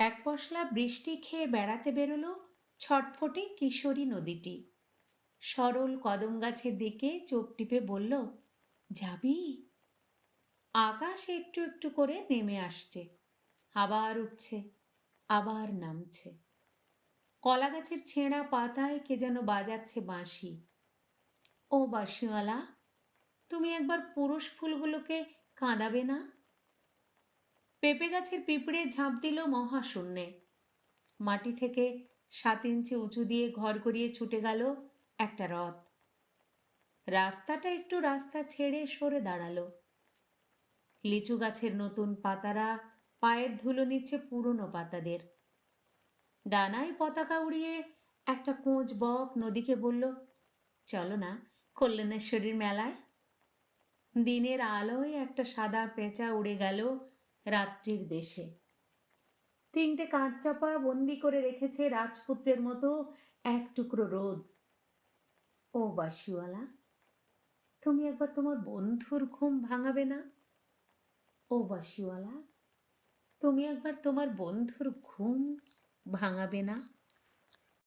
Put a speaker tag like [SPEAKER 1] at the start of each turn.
[SPEAKER 1] এক পশলা বৃষ্টি খেয়ে বেড়াতে বেরোলো ছটফটে কিশোরী নদীটি। সরল কদম গাছের দিকে চোখ টিপে বলল, যাবি? আকাশ একটু একটু করে নেমে আসছে। আবার উঠছে, আবার নামছে। কলা গাছের ছেঁড়া পাতায় কে যেন বাজাচ্ছে বাঁশি। ও বাঁশিওয়ালা, তুমি একবার পুরুষ ফুলগুলোকে কাঁদাবে না? পেঁপে গাছের পিঁপড়ে ঝাঁপ দিল মহাশূন্যে। মাটি থেকে সাত ইঞ্চি উঁচু দিয়ে ঘর করিয়ে ছুটে গেল একটা রথ। রাস্তাটা একটু রাস্তা ছেড়ে সরে দাঁড়াল। লিচু গাছের নতুন পাতারা পায়ের ধুলো নিচ্ছে পুরনো পাতাদের। ডানায় পতাকা উড়িয়ে একটা কোঁচ বক নদীকে বলল, চলো না, কল্যাণেশ্বরীর মেলায়। দিনের আলোয় একটা সাদা পেঁচা উড়ে গেল রাত্রির দেশে। তিনটে কাঠচাপা বন্দি করে রেখেছে রাজপুত্রের মতো এক টুকরো রোদ। ও বাসিওয়ালা তুমি একবার তোমার বন্ধুর ঘুম ভাঙাবে না? ও বাসিওয়ালা তুমি একবার তোমার বন্ধুর ঘুম ভাঙাবে না?